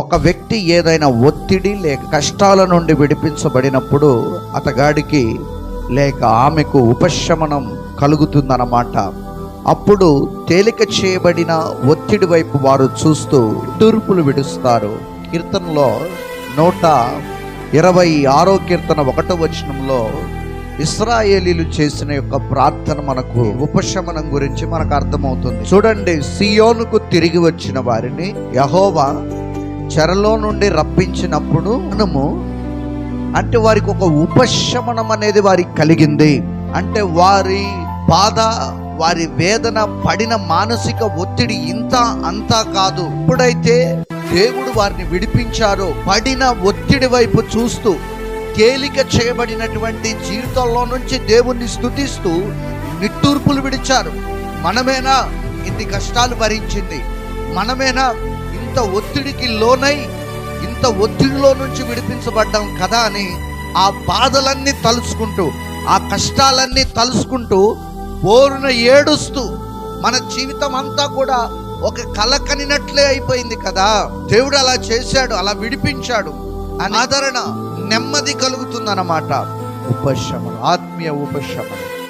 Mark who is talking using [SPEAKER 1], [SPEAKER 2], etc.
[SPEAKER 1] ఒక వ్యక్తి ఏదైనా ఒత్తిడి లేక కష్టాల నుండి విడిపించబడినప్పుడు అతగాడికి లేక ఆమెకు ఉపశమనం కలుగుతుందన్నమాట. అప్పుడు తేలిక చేయబడిన ఒత్తిడి వైపు వారు చూస్తూ తూర్పులు విడుస్తారు. కీర్తనలో నూట ఇరవై ఆరో కీర్తన ఒకటో వచనంలో ఇస్రాయేలీలు చేసిన యొక్క ప్రార్థన మనకు ఉపశమనం గురించి మనకు అర్థమవుతుంది. చూడండి సియోనుకు తిరిగి వచ్చిన వారిని యహోవా చెరలో నుండి రప్పించినప్పుడు మనము అంటే వారికి ఒక ఉపశమనం అనేది వారికి కలిగింది. అంటే వారి బాధ వారి వేదన పడిన మానసిక ఒత్తిడి ఇంత అంతా కాదు. ఎప్పుడైతే దేవుడు వారిని విడిపించారో పడిన ఒత్తిడి వైపు చూస్తూ తేలిక చేయబడినటువంటి జీవితంలో నుంచి దేవుణ్ణి స్థుతిస్తూ నిట్టూర్పులు విడిచారు. మనమేనా ఇన్ని కష్టాలు భరించింది? మనమేనా ఇంత ఒత్తిడికి లోనై ఇంత ఒత్తిడిలో నుంచి విడిపించబడ్డాం కదా అని ఆ బాధలన్నీ తలుచుకుంటూ ఆ కష్టాలన్నీ తలుచుకుంటూ బోరున ఏడుస్తూ మన జీవితం అంతా కూడా ఒక కల కనినట్లే అయిపోయింది కదా. దేవుడు అలా చేశాడు అలా విడిపించాడు. అని ఆదరణ నెమ్మది కలుగుతుందన్నమాట. ఉపశమనం ఆత్మీయ ఉపశమనం.